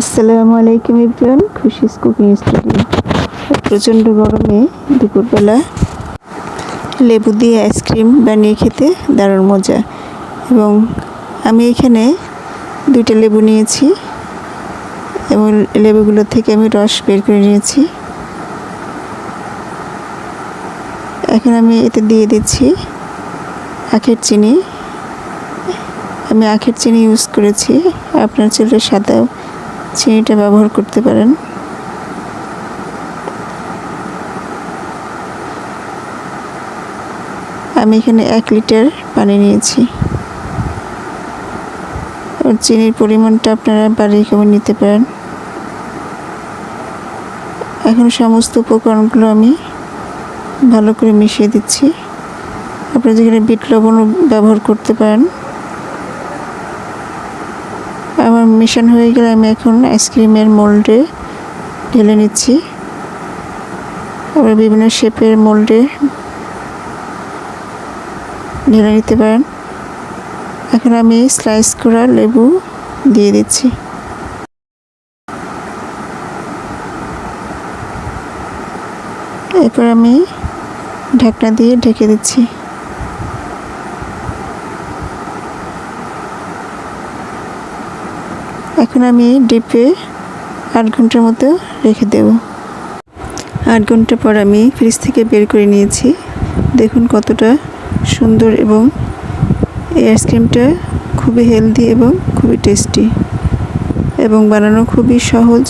আসসালামু আলাইকুম Ibran Khushi's cooking studio. প্রচণ্ড গরমে দুপুরবেলা লেবু দিয়ে আইসক্রিম বানিয়ে খেতে দারুণ মজা। এবং আমি এখানে দুইটা লেবু নিয়েছি এবং লেবুগুলো থেকে আমি রস বের করে নিয়েছি। এখন আমি এতে দিয়ে দিচ্ছি আখের চিনি। আমি আখের চিনি ইউজ করেছি, আপনার ছেলে সাদা চিনিটা ব্যবহার করতে পারেন। আমি এখানে এক লিটার পানি নিয়েছি। এবার চিনির পরিমাণটা আপনারা বাড়িয়ে কমে নিতে পারেন। এখন সমস্ত উপকরণগুলো আমি ভালো করে মিশিয়ে দিচ্ছি। আপনারা যেখানে বিট লবণও ব্যবহার করতে পারেন মিশন হয়ে গেলে আমি এখন আইসক্রিমের মোল্ডে ঢেলে নিচ্ছি। আবার বিভিন্ন শেপের মোল্ডে ঢেলে নিতে পারেন। এখন আমি স্লাইস করা লেবু দিয়ে দিচ্ছি। এরপর আমি ঢাকনা দিয়ে ঢেকে দিচ্ছি। এখন আমি ডিপে আট ঘণ্টার মতো রেখে দেব। আট ঘণ্টা পর আমি ফ্রিজ থেকে বের করে নিয়েছি। দেখুন কতটা সুন্দর এবং এই আইসক্রিমটা খুবই হেলদি এবং খুবই টেস্টি এবং বানানো খুবই সহজ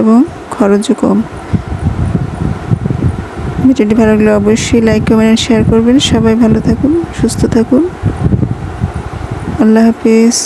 এবং খরচও কম। ভিডিওটি ভালো লাগলে অবশ্যই লাইক কমেন্ট শেয়ার করবেন। সবাই ভালো থাকুন, সুস্থ থাকুন। আল্লাহ হাফিজ।